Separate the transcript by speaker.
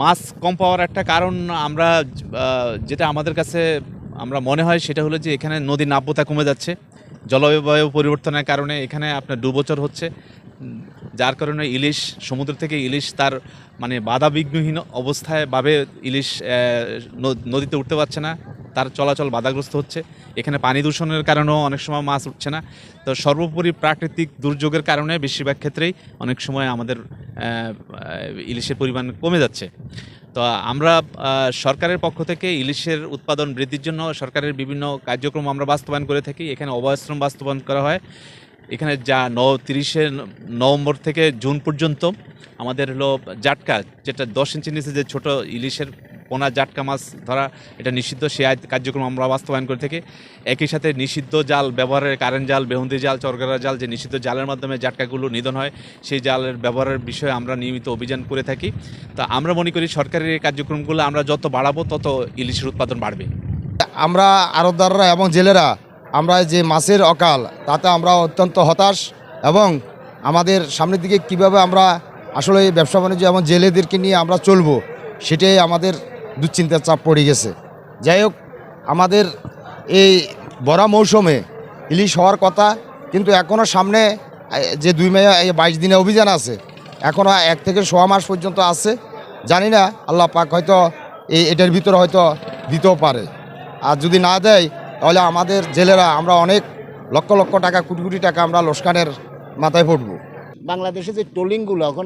Speaker 1: মাছ কম পাওয়ার একটা কারণ আমরা যেটা আমাদের কাছে আমরা মনে হয় সেটা হলো যে এখানে নদীর নাব্যতা কমে যাচ্ছে। জলবায়ু পরিবর্তনের কারণে এখানে আপনার দুবছর হচ্ছে। যার কারণে ইলিশ, সমুদ্র থেকে ইলিশ তার মানে বাধা বিঘ্নহীন অবস্থায় ভাবে ইলিশ নদীতে উঠতে পারছে না। তার চলাচল বাধাগ্রস্ত হচ্ছে। এখানে পানি দূষণের কারণেও অনেক সময় মাছ উঠছে না। তো সর্বোপরি প্রাকৃতিক দুর্যোগের কারণে বেশিরভাগ ক্ষেত্রেই অনেক সময় আমাদের ইলিশের পরিমাণ কমে যাচ্ছে। তো আমরা সরকারের পক্ষ থেকে ইলিশের উৎপাদন বৃদ্ধির জন্য সরকারের বিভিন্ন কার্যক্রম আমরা বাস্তবায়ন করে থাকি। এখানে অভয়াশ্রম বাস্তবায়ন করা হয়। এখানে যা ন, তিরিশে নভেম্বর থেকে জুন পর্যন্ত আমাদের হলো জাটকা, যেটা দশ ইঞ্চি নিচে যে ছোট ইলিশের পোনা, জাটকা মাছ ধরা, এটা নিষিদ্ধ। সে কার্যক্রম আমরা বাস্তবায়ন করে থাকি। একই সাথে নিষিদ্ধ জাল ব্যবহারের কারেন্ট জাল, বেহুন্দি জাল চরগরা জাল, যে নিষিদ্ধ জালের মাধ্যমে জাটকাগুলো নিধন হয়, সেই জালের ব্যবহারের বিষয়ে আমরা নিয়মিত অভিযান করে থাকি। তা আমরা মনে করি সরকারের এই কার্যক্রমগুলো আমরা যত বাড়াবো, তত ইলিশের উৎপাদন বাড়বে।
Speaker 2: আমরা আড়তদাররা এবং জেলেরা, আমরা যে মাছের অকাল, তাতে আমরা অত্যন্ত হতাশ এবং আমাদের সামনের দিকে কীভাবে আমরা আসলে ব্যবসা বাণিজ্য এবং জেলেদেরকে নিয়ে আমরা চলবো, সেটাই আমাদের দুশ্চিন্তার চাপ পড়ে গেছে। যাই হোক, আমাদের এই বড়া মৌসুমে ইলিশ হওয়ার কথা, কিন্তু এখনও সামনে যে দুই মে বাইশ দিনে অভিযান আছে এখনও এক থেকে সোয়া মাস পর্যন্ত আছে। জানি না, আল্লাহ পাক হয়তো এই, এটার ভিতরে হয়তো দিতেও পারে। আর যদি না দেয়, তাহলে আমাদের জেলেরা, আমরা অনেক লক্ষ লক্ষ টাকা, কোটি কোটি টাকা আমরা লোসকানের মাথায় পড়ব।
Speaker 3: বাংলাদেশে যে টোলিংগুলো এখন